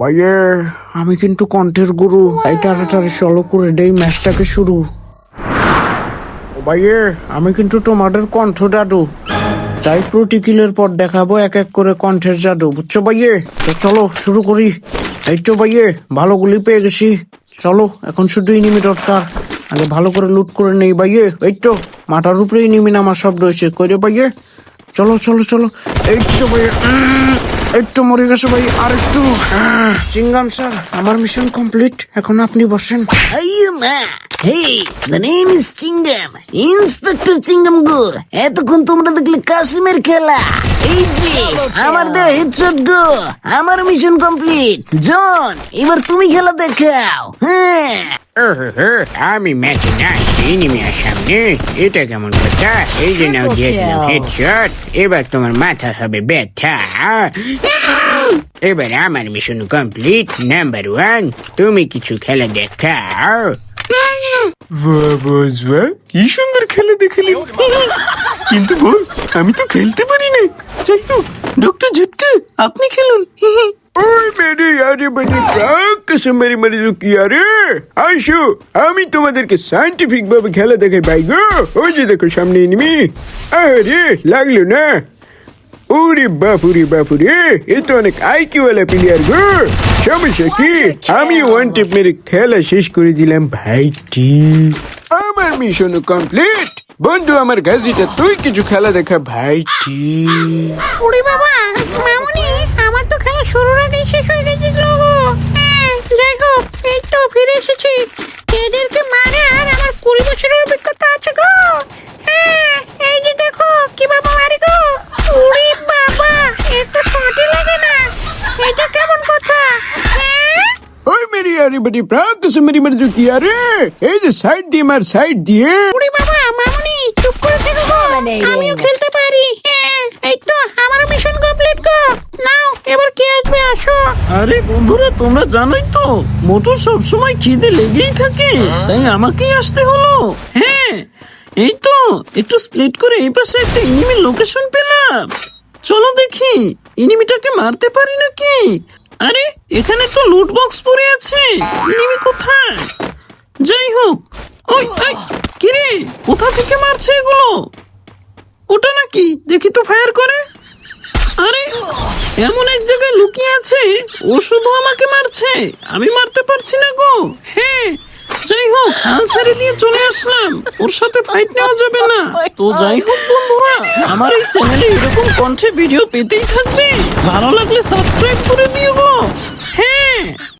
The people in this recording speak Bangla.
ভাইয়ে, আমি কিন্তু কণ্ঠের গুরু। এই তাড়াতাড়ি চলো করে দেই ম্যাচটাকে শুরু। ভাইয়ে, আমি কিন্তু তোমাদের কণ্ঠ জাদু। তাই প্রতি কিলের পর দেখাবো এক এক করে কণ্ঠের জাদু। বুঝছ ভাইয়ে? তো চলো, শুরু করি। এই তো ভাইয়ে, ভালো গুলি পেয়ে গেছি। চলো, এখন শুধু ইনিমি দরকার। আগে ভালো করে লুট করে নেই ভাইয়ে। এই তো, মাথার উপরে ইনিমি নামার শব্দ হয়েছে। কইরে ভাইয়ে? চলো চলো চলো। এই তো ভাইয়ে তো মরে গেছে ভাই আর একটু আহ, চিঙ্গাম স্যার আমার মিশন কমপ্লিট এখন আপনি বসেন. Hey, the name is Chingam. Inspector Chingam গো এতক্ষণ তোমরা দেখলে কাশ্মীর খেলা। এই যে আমার দেহ হেডশট গো আমার মিশন কমপ্লিট জন এবার তুমি খেলা দেখাও। হ্যাঁ। আমি ম্যাচে নাচছি ইনিমিয়ার সামনে। এটা কেমন কথা? এই যে নাও দিয়ে দিলাম হেডশট এবার তোমার মাথা হবে ব্যথা। এবার আমার মিশন কমপ্লিট নাম্বার ওয়ান তুমি কিছু খেলা দেখাও। বস কি সুন্দর খেলা দেখালেন। কিন্তু বস, আমি তো খেলতে পারি না যাই হোক, ডক্টর ঝটকা, আপনি খেলুন। মেরে কি আরে। আমি তোমাদেরকে সাইন্টিফিক ভাবে খেলা দেখাই, ভাই গো। ওই যে দেখো, সামনে এনিমি আরে লাগল না। ওরে বাপুরে বাপুরে, এ তো অনেক আইকিউ ওয়ালা প্লেয়ার গো। সমস্যা কি? আমি ওয়ান টিপ মেরে খেলা শেষ করে দিলাম ভাইটি। আমার মিশন কমপ্লিট বন্ধু আমার গাজিটা তুই কিছু খেলা দেখা ভাইটি। ওরে বাবা মামুনি আমার তো খেলা শুরুর আগেই মেরি আরে বেটি প্রাক সে মেরি মেরে কি আরে এই যে সাইড দিয়ে মার সাইড দিয়ে ওরে বাবা মামুনি চুপ করে থেকো গো। আমিও খেলতে পারি। হ্যাঁ এই তো আমার মিশন কমপ্লিট গো। নাও এবার কে আসবে আসো। আরে বন্ধুরা তোমরা জানোই তো মোটর সবসময় খিদে লেগেই থাকে। তাই আমাকেই আসতে হলো। হ্যাঁ এই তো একটু স্প্লিট করে এই পাশে একটা ইনিমির লোকেশন পেলাম। চলো দেখি ইনিমিটাকে মারতে পারি নাকি? আরে, এখানে তো লুট বক্স পড়ে আছে। কোথায়? যাই হোক ওই ওই, কিরে, কোথা থেকে মারছে এগুলো? ওটা নাকি? দেখি তো ফায়ার করে। আরে, এমন এক জায়গায় লুকিয়ে আছে, ও শুধু আমাকে মারছে। আমি মারতে পারছি না গো। হ্যাঁ যাই হোক হাল ছেড়ে দিয়ে চলে আসলাম। ওর সাথে ফাইট নেওয়া যাবে না। তো যাই হোক বন্ধুরা, আমার এই চ্যানেলে এরকম কণ্ঠে ভিডিও পেতেই থাকবে। ভালো লাগলে সাবস্ক্রাইব করে দিও